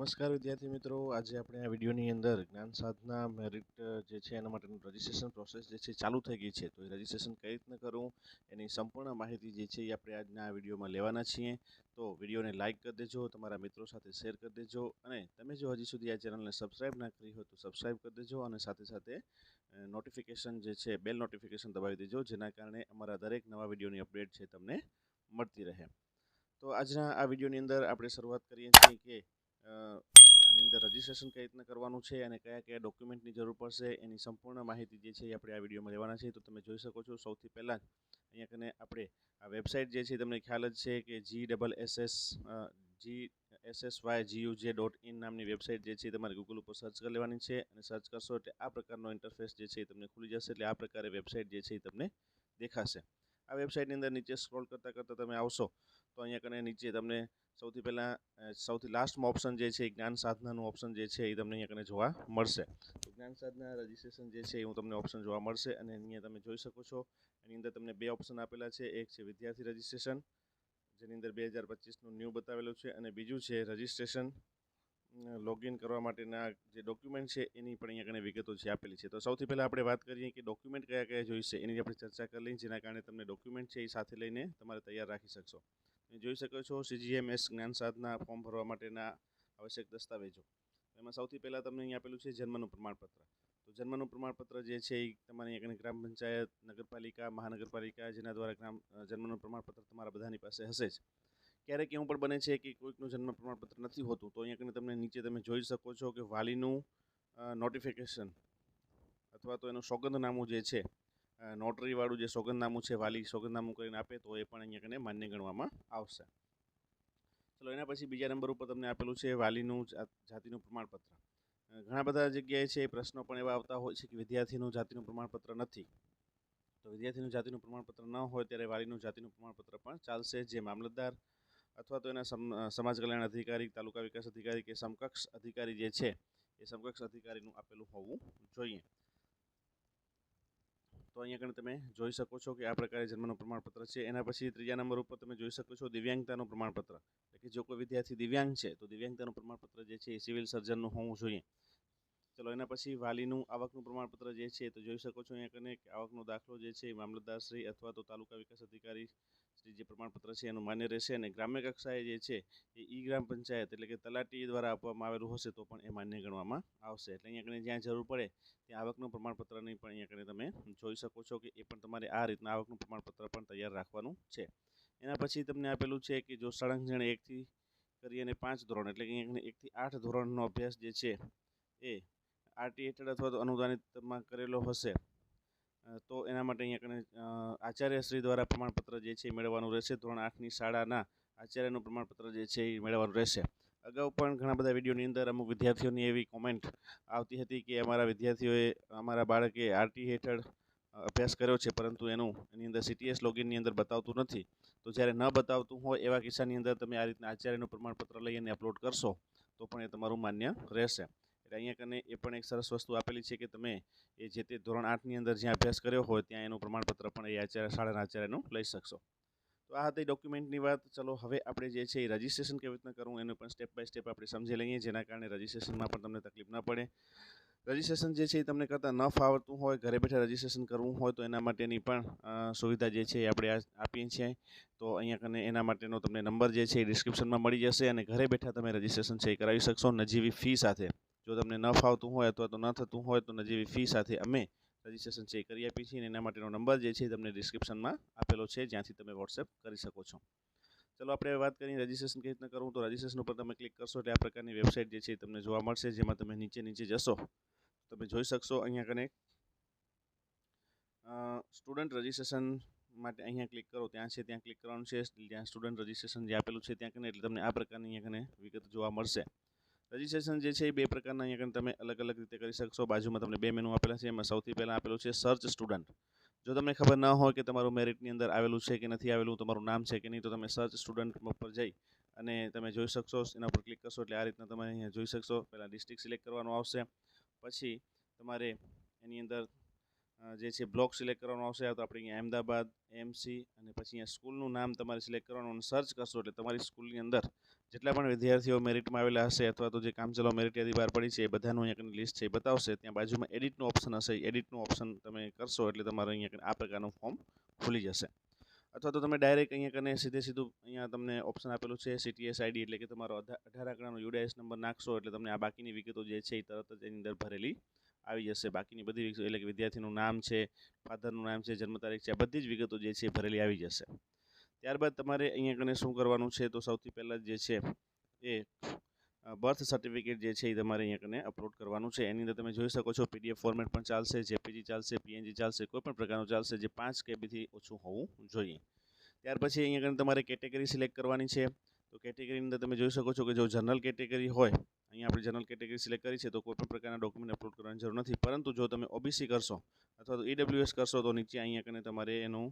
નમસ્કાર વિદ્યાર્થી મિત્રો. આજે આપણે આ વિડીયોની અંદર જ્ઞાન સાધના મેરિટ જે છે એના માટેનું રજિસ્ટ્રેશન પ્રોસેસ જે છે ચાલુ થઈ ગઈ છે. તો એ રજિસ્ટ્રેશન કઈ રીતના કરવું એની સંપૂર્ણ માહિતી જે છે એ આપણે આજના આ વિડીયોમાં લેવાના છીએ. તો વિડીયોને લાઇક કરી દેજો, તમારા મિત્રો સાથે શેર કરી દેજો અને તમે જો હજી સુધી આ ચેનલને સબસ્ક્રાઇબ ના કરી હોય તો સબસ્ક્રાઇબ કરી દેજો અને સાથે સાથે નોટિફિકેશન જે છે બેલ નોટિફિકેશન દબાવી દેજો, જેના કારણે અમારા દરેક નવા વિડીયોની અપડેટ છે તમને મળતી રહે. તો આજના આ વિડીયોની અંદર આપણે શરૂઆત કરીએ છીએ કે આની અંદર રજિસ્ટ્રેશન કઈ રીતના કરવાનું છે અને કયા કયા ડોક્યુમેન્ટની જરૂર પડશે, એની સંપૂર્ણ માહિતી જે છે એ આપણે આ વિડીયોમાં લેવાના છે. તો તમે જોઈ શકો છો, સૌથી પહેલાં અહીંયા કને આપણે આ વેબસાઇટ જે છે તમને ખ્યાલ જ છે કે G double S S G S S Y G U J dot in નામની વેબસાઇટ જે છે તમારે ગૂગલ ઉપર સર્ચ કરી લેવાની છે અને સર્ચ કરશો એટલે આ પ્રકારનો ઇન્ટરફેસ જે છે એ તમને ખુલી જશે એટલે આ પ્રકારે વેબસાઇટ જે છે એ તમને દેખાશે. આ વેબસાઇટની અંદર નીચે સ્ક્રોલ કરતાં કરતાં તમે આવશો તો અહીંયા કને નીચે તમને સૌથી પહેલાં સૌથી લાસ્ટમાં ઓપ્શન જે છે, એ જ્ઞાન સાધનાનું ઓપ્શન જે છે, એ તમને અહીંયા કને જોવા મળશે. તો જ્ઞાન સાધના રજિસ્ટ્રેશન જે છે, એ હું તમને ઓપ્શન જોવા મળશે અને અહીંયા તમે જોઈ શકો છો, એની અંદર તમને બે ઓપ્શન આપેલા છે. એક છે વિદ્યાર્થી રજિસ્ટ્રેશન જેની અંદર બે હજાર પચીસનું ન્યૂ બતાવેલું છે, અને બીજું છે રજિસ્ટ્રેશન લોગિન કરવા માટેના જે ડોક્યુમેન્ટ છે, એની પણ અહીંયા કને વિગતો છે આપેલી છે. તો સૌથી પહેલાં આપણે વાત કરીએ કે ડોક્યુમેન્ટ કયા કયા જોઈશે, એની આપણે ચર્ચા કરી લઈએ, જેના કારણે તમને ડોક્યુમેન્ટ છે, એ સાથે લઈને તમારે તૈયાર રાખી શકશો. જોઈ શકો છો સીજીએમએસ જ્ઞાન સાધના ફોર્મ ભરવા માટેના આવશ્યક દસ્તાવેજો. એમાં સૌથી પહેલાં તમને અહીં આપેલું છે જન્મનું પ્રમાણપત્ર. તો જન્મનું પ્રમાણપત્ર જે છે એ તમારી અહીંયા કને ગ્રામ પંચાયત, નગરપાલિકા, મહાનગરપાલિકા જેના દ્વારા ગ્રામ જન્મનું પ્રમાણપત્ર તમારા બધાની પાસે હશે જ. ક્યારેક એવું પણ બને છે કે કોઈકનું જન્મ પ્રમાણપત્ર નથી હોતું, તો અહીંયા તમને નીચે તમે જોઈ શકો છો કે વાલીનું નોટિફિકેશન અથવા તો એનું સોગંદનામું જે છે નોટરીવાળું જે સોગંદનામું છે, વાલી સોગંદનામું કરીને આપે, તો એ પણ અહીંયા કને માન્ય ગણવામાં આવશે. ચલો, એના પછી બીજા નંબર ઉપર તમને આપેલું છે વાલીનું જાતિનું પ્રમાણપત્ર. ઘણા બધા જગ્યાએ છે એ પ્રશ્નો પણ એવા આવતા હોય છે કે વિદ્યાર્થીનું જાતિનું પ્રમાણપત્ર નથી. તો વિદ્યાર્થીનું જાતિનું પ્રમાણપત્ર ન હોય ત્યારે વાલીનું જાતિનું પ્રમાણપત્ર પણ ચાલશે. જે મામલતદાર અથવા તો એના સમ- સમાજ કલ્યાણ અધિકારી, તાલુકા વિકાસ અધિકારી કે સમકક્ષ અધિકારી જે છે, એ સમકક્ષ અધિકારીનું આપેલું હોવું જોઈએ. તો અહીંયા આગળ તમે જોઈ શકો છો કે આ પ્રકારે જન્મનું પ્રમાણપત્ર છે. એના પછી ત્રીજા નંબર ઉપર તમે જોઈ શકો છો દિવ્યાંગતાનું પ્રમાણપત્ર. એટલે કે જો કોઈ વિદ્યાર્થી દિવ્યાંગ છે, તો દિવ્યાંગતાનું પ્રમાણપત્ર જે છે એ સિવિલ સર્જનનું હોવું જોઈએ. ચલો, એના પછી વાલીનું આવકનું પ્રમાણપત્ર જે છે તો જોઈ શકો છો અહીંયા કને આવકનો દાખલો જે છે એ મામલતદારશ્રી અથવા તો તાલુકા વિકાસ અધિકારી શ્રી જે પ્રમાણપત્ર છે એનું માન્ય રહેશે અને ગ્રામ્ય કક્ષાએ જે છે એ ઈ ગ્રામ પંચાયત એટલે કે તલાટી દ્વારા આપવામાં આવેલું હશે તો પણ એ માન્ય ગણવામાં આવશે. એટલે અહીંયા કને જ્યાં જરૂર પડે ત્યાં આવકનું પ્રમાણપત્રની પણ અહીંયા કને તમે જોઈ શકો છો કે એ પણ તમારે આ રીતના આવકનું પ્રમાણપત્ર પણ તૈયાર રાખવાનું છે. એના પછી તમને આપેલું છે કે જો સળંગ જણે એકથી કરી અને પાંચ ધોરણ એટલે કે અહીંયા એકથી આઠ ધોરણનો અભ્યાસ જે છે એ આરટી હેઠળ અથવા તો અનુદાનિતમાં કરેલો હશે. તો એના માટે અહીંયા કને આચાર્યશ્રી દ્વારા પ્રમાણપત્ર જે છે એ મેળવવાનું રહેશે. ધોરણ આઠની શાળાના આચાર્યનું પ્રમાણપત્ર જે છે એ મેળવવાનું રહેશે. અગાઉ પણ ઘણા બધા વિડીયોની અંદર અમુક વિદ્યાર્થીઓની એવી કોમેન્ટ આવતી હતી કે અમારા વિદ્યાર્થીઓએ, અમારા બાળકે આરટી હેઠળ અભ્યાસ કર્યો છે, પરંતુ એનું, એની અંદર સીટીએસ લોગિનની અંદર બતાવતું નથી. તો જ્યારે ન બતાવતું હોય એવા કિસ્સાની અંદર તમે આ રીતના આચાર્યનું પ્રમાણપત્ર લઈ અને અપલોડ કરશો, તો પણ એ તમારું માન્ય રહેશે. એટલે અહીંયા કને એ પણ એક સરસ વસ્તુ આપેલી છે કે તમે એ જે તે ધોરણ આઠની અંદર જ્યાં અભ્યાસ કર્યો હોય ત્યાં એનું પ્રમાણપત્ર પણ એ આચાર્ય શાળાના આચાર્યનું લઈ શકશો. તો આ હતી ડોક્યુમેન્ટની વાત. ચલો, હવે આપણે જે છે એ રજિસ્ટ્રેશન કેવી રીતના કરવું એનું પણ સ્ટેપ બાય સ્ટેપ આપણે સમજી લઈએ, જેના કારણે રજિસ્ટ્રેશનમાં પણ તમને તકલીફ ન પડે. રજિસ્ટ્રેશન જે છે એ તમને કરતાં ન ફાવતું હોય, ઘરે બેઠા રજિસ્ટ્રેશન કરવું હોય તો એના માટેની પણ સુવિધા જે છે એ આપણે આપીએ છીએ. તો અહીંયા કને એના માટેનો તમને નંબર જે છે એ ડિસ્ક્રિપ્શનમાં મળી જશે અને ઘરે બેઠા તમે રજિસ્ટ્રેશન છે એ કરાવી શકશો નજીવી ફી સાથે. જો તમને ન ફાવતું હોય અથવા તો ન થતું હોય તો નજીવી ફી સાથે અમે રજિસ્ટ્રેશન એ કરી આપીએ છીએ અને એના માટેનો નંબર જે છે તમને ડિસ્ક્રિપ્શનમાં આપેલો છે, જ્યાંથી તમે વોટ્સએપ કરી શકો છો. ચલો, આપણે વાત કરીએ રજિસ્ટ્રેશન કેવી રીતના કરવું? તો રજિસ્ટ્રેશન ઉપર તમે ક્લિક કરશો એટલે આ પ્રકારની વેબસાઇટ જે છે તમને જોવા મળશે, જેમાં તમે નીચે નીચે જશો. તમે જોઈ શકશો અહીંયા કને સ્ટુડન્ટ રજિસ્ટ્રેશન માટે અહીંયા ક્લિક કરો. ત્યાં છે, ત્યાં ક્લિક કરવાનું છે. જ્યાં સ્ટુડન્ટ રજિસ્ટ્રેશન જે આપેલું છે, ત્યાં કને એટલે તમને આ પ્રકારની અહીંયા કને વિગત જોવા મળશે. રજિસ્ટ્રેશન જે છે એ બે પ્રકારના અહીંયા તમે અલગ અલગ રીતે કરી શકશો. બાજુમાં તમને બે મેનુ આપેલા છે. એમાં સૌથી પહેલાં આપેલું છે સર્ચ સ્ટુડન્ટ જો તમને ખબર ન હોય કે તમારું મેરિટની અંદર આવેલું છે કે નથી આવેલું, તમારું નામ છે કે નહીં, તો તમે સર્ચ સ્ટુડન્ટ પર જઈ અને તમે જોઈ શકશો. એના પર ક્લિક કરશો એટલે આ રીતના તમે અહીંયા જોઈ શકશો. પહેલાં ડિસ્ટ્રિક્ટ સિલેક્ટ કરવાનું આવશે. પછી તમારે એની અંદર જે છે, બ્લોક સિલેક્ટ કરવાનો આવશે તો આપણે અહીંયા અમદાવાદ એમસી અને પછી અહીંયા સ્કૂલનું નામ તમારે સિલેક્ટ કરવાનું અને સર્ચ કરશો એટલે તમારી સ્કૂલની અંદર જેટલા પણ વિદ્યાર્થીઓ મેરિટમાં આવેલા હશે અથવા તો જે કામચલાઉ મેરિટ યાદી બહાર પડી છે એ બધાનું અહીંયા લિસ્ટ છે એ બતાવશે. ત્યાં બાજુમાં એડિટનું ઓપ્શન હશે એડિટનું ઓપ્શન તમે કરશો એટલે તમારે અહીંયા કંઈક આ પ્રકારનું ફોર્મ ખુલી જશે. અથવા તો તમે ડાયરેક્ટ અહીંયા કને સીધે સીધું અહીંયા તમને ઓપ્શન આપેલું છે સીટીએસ આઈડી એટલે કે તમારો અઢા- અઢાર આંકડાનો યુડીએસ નંબર નાખશો એટલે તમને આ બાકીની વિગતો જે છે એ તરત જ એની અંદર ભરેલી આવી જશે. બાકીની બધી એટલે કે વિદ્યાર્થીનું નામ છે, ફાધરનું નામ છે, જન્મ તારીખ છે બધી જ વિગતો જે છે ભરેલી આવી જશે. ત્યારબાદ તમારે અહીંયા કને શું કરવાનું છે? તો સૌથી પહેલાં જે છે એ બર્થ સર્ટિફિકેટ જે છે એ તમારે અહીંયા કને અપલોડ કરવાનું છે. એની અંદર તમે જોઈ શકો છો પીડીએફ ફોર્મેટ પણ ચાલશે જેપીજી ચાલશે પીએનજી ચાલશે, કોઈ પણ પ્રકારનું ચાલશે, જે પાંચ કેબીથી ઓછું હોવું જોઈએ. ત્યાર પછી અહીંયા કને તમારે કેટેગરી સિલેક્ટ કરવાની છે. તો કેટેગરીની અંદર તમે જોઈ શકો છો કે જો જનરલ કેટેગરી હોય અહીંયા આપણે જનરલ કેટેગરી સિલેક્ટ કરી છે તો કોઈ પણ પ્રકારના ડોક્યુમેન્ટ અપલોડ કરવાની જરૂર નથી. પરંતુ જો તમે ઓબીસી કરશો અથવા તો ઈડબ્લ્યુએસ કરશો તો નીચે અહીંયા કને તમારે એનું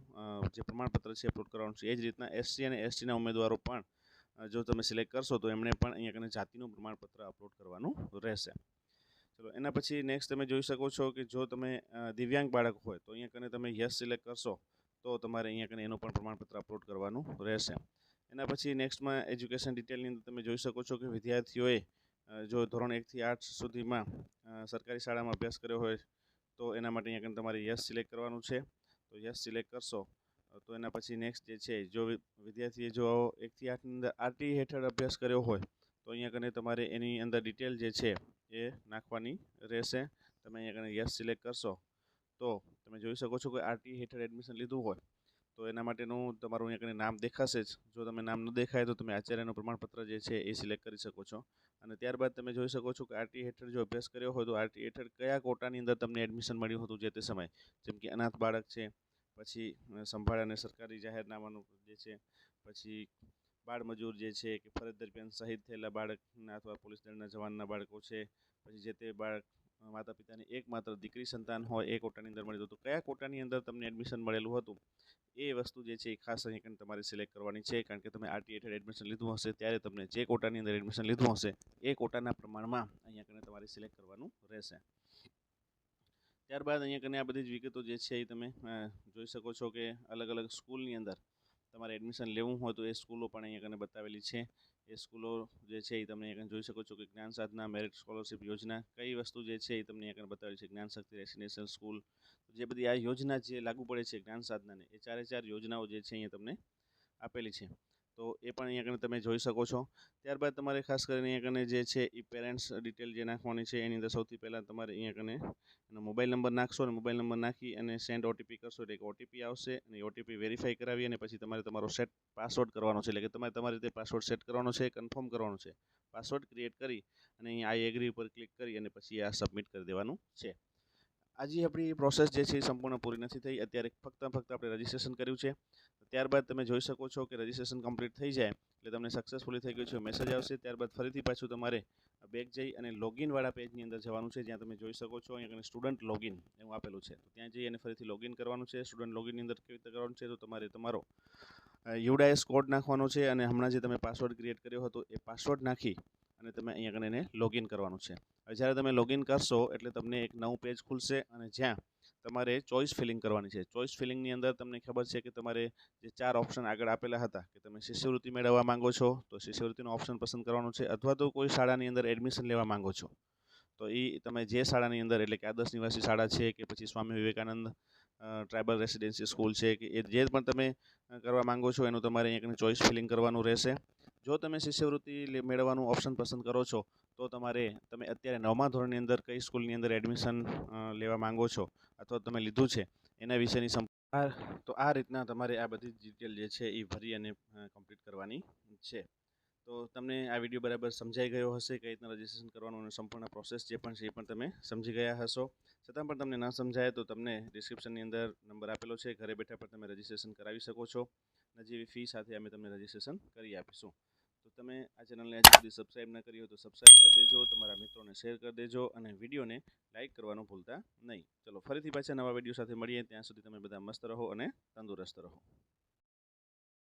જે પ્રમાણપત્ર છે અપલોડ કરવાનું છે. એ જ રીતના એસસી અને એસટીના ઉમેદવારો પણ જો તમે સિલેક્ટ કરશો તો એમણે પણ અહીંયા કને જાતિનું પ્રમાણપત્ર અપલોડ કરવાનું રહેશે. ચલો, એના પછી નેક્સ્ટ તમે જોઈ શકો છો કે જો તમે દિવ્યાંગ બાળક હોય તો અહીંયા કને તમે યસ સિલેક્ટ કરશો તો તમારે અહીંયા કને એનું પણ પ્રમાણપત્ર અપલોડ કરવાનું રહેશે. એના પછી નેક્સ્ટમાં એજ્યુકેશન ડિટેલની અંદર તમે જોઈ શકો છો કે વિદ્યાર્થીઓએ જો ધોરણ એકથી આઠ સુધીમાં સરકારી શાળામાં અભ્યાસ કર્યો હોય, તો એના માટે અહીંયા તમારે યસ સિલેક્ટ કરવાનું છે. તો યસ સિલેક્ટ કરશો તો એના પછી નેક્સ્ટ જે છે, જો વિદ્યાર્થીએ જો એકથી આઠની અંદર આરટી હેઠળ અભ્યાસ કર્યો હોય, તો અહીંયા કને તમારે એની અંદર ડિટેલ જે છે, એ નાખવાની રહેશે. તમે અહીંયા કને યસ સિલેક્ટ કરશો, તો તમે જોઈ શકો છો કે આરટી હેઠળ એડમિશન લીધું હોય તો એના માટેનું તમારું અહીંયા કને નામ દેખાશે જ. જો તમે નામ ન દેખાય તો તમે આચાર્યનું પ્રમાણપત્ર જે છે એ સિલેક્ટ કરી શકો છો. અને ત્યારબાદ તમે જોઈ શકો છો કે આરટી હેઠળ જો અભ્યાસ કર્યો હોય તો આરટી હેઠળ કયા કોટાની અંદર તમને એડમિશન મળ્યું હતું જે તે સમયે? જેમ કે અનાથ બાળક છે, પછી સંભાળ અને સરકારી જાહેરનામાનું જે છે, પછી બાળમજૂર જે છે કે ફરજ દરમિયાન શહીદ થયેલા બાળકના અથવા પોલીસ દળના જવાનના બાળકો છે, પછી જે તે બાળક માતા પિતાની એકમાત્ર દીકરી સંતાન હોય એ કોટાની અંદર મળ્યું હતું. કયા કોટાની અંદર તમને એડમિશન મળેલું હતું? એ વસ્તુ જે છે એ ખાસ અહીં તમારે સિલેક્ટ કરવાની છે, કારણ કે તમે આરટી હેઠળ એડમિશન લીધું હશે, ત્યારે તમને જે કોટાની અંદર એડમિશન લીધું હશે, એ કોટાના પ્રમાણમાં અહીંયા કને તમારે સિલેક્ટ કરવાનું રહેશે. ત્યારબાદ અહીંયા કને આ બધી જ વિગતો જે છે એ તમે જોઈ શકો છો કે અલગ અલગ સ્કૂલની અંદર તમારે એડમિશન લેવું હોય તો એ સ્કૂલો પણ અહીંયા કને બતાવેલી છે. એ સ્કૂલો જે છે એ તમે અહીંયા જોઈ શકો છો કે જ્ઞાન સાધના મેરિટ સ્કોલરશિપ યોજના, કઈ વસ્તુ જે છે એ તમને અહીંયા બતાવેલી છે. જ્ઞાન શક્તિ રેસિડેન્શિયલ સ્કૂલ જે બધી આ યોજના જે લાગુ પડે છે જ્ઞાન સાધનાને, એ ચારે ચાર યોજનાઓ જે છે અહીંયા તમને આપેલી છે. તો એ પણ અહીંયા કને તમે જોઈ શકો છો. ત્યારબાદ તમારે ખાસ કરીને અહીંયા કને જે છે એ પેરેન્ટ્સ ડિટેલ જે નાખવાની છે, એની અંદર સૌથી પહેલાં તમારે અહીંયા કને એનો મોબાઈલ નંબર નાખશો અને મોબાઈલ નંબર નાખી અને સેન્ડ ઓટીપી કરશો એટલે એક ઓટીપી આવશે અને ઓટીપી વેરીફાઈ કરાવી અને પછી તમારે તમારો સેટ પાસવર્ડ કરવાનો છે. એટલે કે તમારે તમારી રીતે પાસવર્ડ સેટ કરવાનો છે કન્ફર્મ કરવાનો છે. પાસવર્ડ ક્રિએટ કરી અને અહીંયા આઈ એગ્રી ઉપર ક્લિક કરી અને પછી આ સબમિટ કરી દેવાનું છે. આજે આપણી પ્રોસેસ જે છે એ સંપૂર્ણ પૂરી નથી થઈ. અત્યારે ફક્ત ફક્ત આપણે રજિસ્ટ્રેશન કર્યું છે. ત્યારબાદ તમે જોઈ શકો છો કે રજિસ્ટ્રેશન કમ્પ્લીટ થઈ જાય એટલે તમને સક્સેસફુલી થઈ ગયું છે. મેસેજ આવશે. ત્યારબાદ ફરીથી પાછું તમારે બેક જઈ અને લોગિનવાળા પેજની અંદર જવાનું છે. જ્યાં તમે જોઈ શકો છો અહીંયા સ્ટુડન્ટ લોગિન એવું આપેલું છે. તો ત્યાં જઈ અને ફરીથી લોગિન કરવાનું છે. સ્ટુડન્ટ લોગિનની અંદર કેવી રીતે કરવાનું છે તો તમારે તમારો યુડાએસ કોડ નાખવાનો છે. અને હમણાં જે તમે પાસવર્ડ ક્રિએટ કર્યો હતો એ પાસવર્ડ નાખી અને તમે અહીંયા આગળ એને લોગિન કરવાનું છે. હવે જ્યારે તમે લોગિન કરશો એટલે તમને એક નવું પેજ ખુલશે અને જ્યાં તમારે ચોઇસ ફિલિંગ કરવાની છે. ચોઇસ ફિલિંગની અંદર તમને ખબર છે કે તમારે જે ચાર ઓપ્શન આગળ આપેલા હતા કે તમે શિષ્યવૃત્તિ મેળવવા માંગો છો, તો શિષ્યવૃત્તિનો ઓપ્શન પસંદ કરવાનો છે અથવા તો કોઈ શાળાની અંદર એડમિશન લેવા માંગો છો. તો એ તમે જે શાળાની અંદર એટલે કે આદર્શ નિવાસી શાળા છે કે પછી Swami Vivekananda tribal residency school છે કે એ જે પણ તમે કરવા માંગો છો એનું તમારે અહીંયા ચોઇસ ફિલિંગ કરવાનું રહેશે. જો તમે શિષ્યવૃત્તિ મેળવવાનું ઓપ્શન પસંદ કરો છો, તો તમારે તમે અત્યારે નવમા ધોરણની અંદર કઈ સ્કૂલની અંદર એડમિશન લેવા માંગો છો અથવા તમે લીધું છે, એના વિશેની સંપ તો આ રીતના તમારે આ બધી ડિટેલ જે છે એ ભરી અને કમ્પ્લીટ કરવાની છે. તો તમને આ વીડિયો બરાબર સમજાઈ ગયો હશે કઈ રીતના રજિસ્ટ્રેશન કરવાનું અને સંપૂર્ણ પ્રોસેસ જે પણ છે એ પણ તમે સમજી ગયા હશો. છતાં પણ તમને ન સમજાય તો તમને ડિસ્ક્રિપ્શનની અંદર નંબર આપેલો છે. ઘરે બેઠા પણ તમે રજિસ્ટ્રેશન કરાવી શકો છો. નજીવી ફી સાથે અમે તમને રજિસ્ટ્રેશન કરી આપીશું. તો તમે આ ચેનલને હજી સુધી સબસ્ક્રાઇબ ન કરી હોય તો સબસ્ક્રાઇબ કરી દેજો, તમારા મિત્રોને શેર કરી દેજો અને વિડીયોને લાઇક કરવાનું ભૂલતા નહીં. ચલો, ફરીથી પાછા નવા વીડિયો સાથે મળીએ. ત્યાં સુધી તમે બધા મસ્ત રહો અને તંદુરસ્ત રહો.